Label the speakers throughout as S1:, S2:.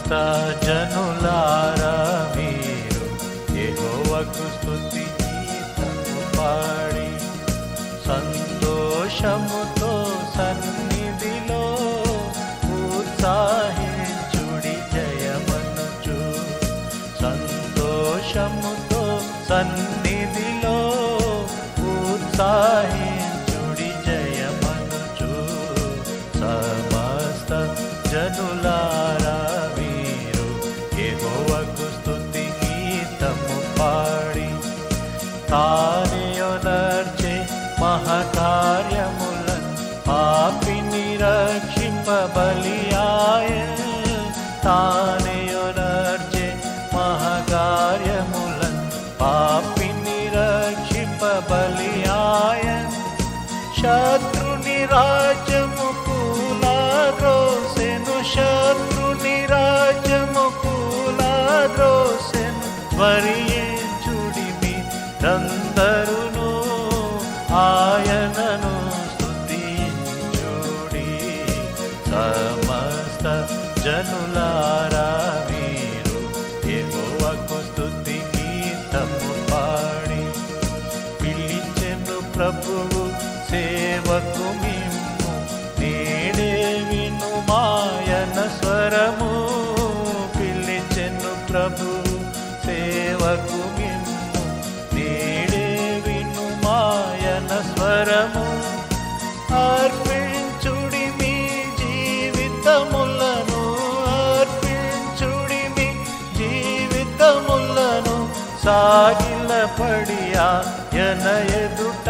S1: సమస్త జనులారా మీరు యెహోవాకు స్తుతి గీతము పాడి సంతోషముతో సన్నిధిలో ఉత్సాహించుడి జయమనుచు. సంతోషముతో సన్నిధిలో ఉత్సాహించుడి జయమనుచు. సమస్త జను మహకార్యముల పాపిని రక్షింప బలియాయ తానేయొనర్చే మహకార్యములన్ పాపిని రక్షింప బలియాయ శత్రుని రాజ్యము కూలాద్రోసెను శత్రుని రాజ్యము కూలాద్రోసెను స్మరించుడిమి చుడిమి ఆయనను జనులారా మీరు యెహోవాకు స్తుతి గీతము పాడి. పిలిచెను ప్రభువు సేవకు మిమ్ము నేడే విను మాయన స్వరము. పిలిచెను ప్రభువు సేవకు మిమ్ము నేడే విను మాయన స్వరము. సాగిలపడి ఆయన ఎదుట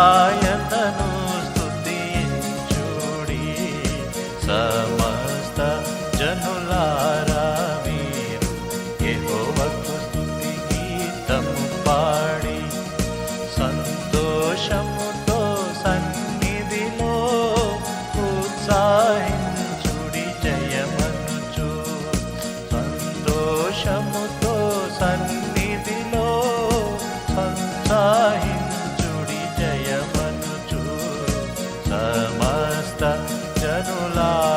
S1: ఆయనను స్తుతించుడి సమస్త జయమనుచు సమస్త జనులా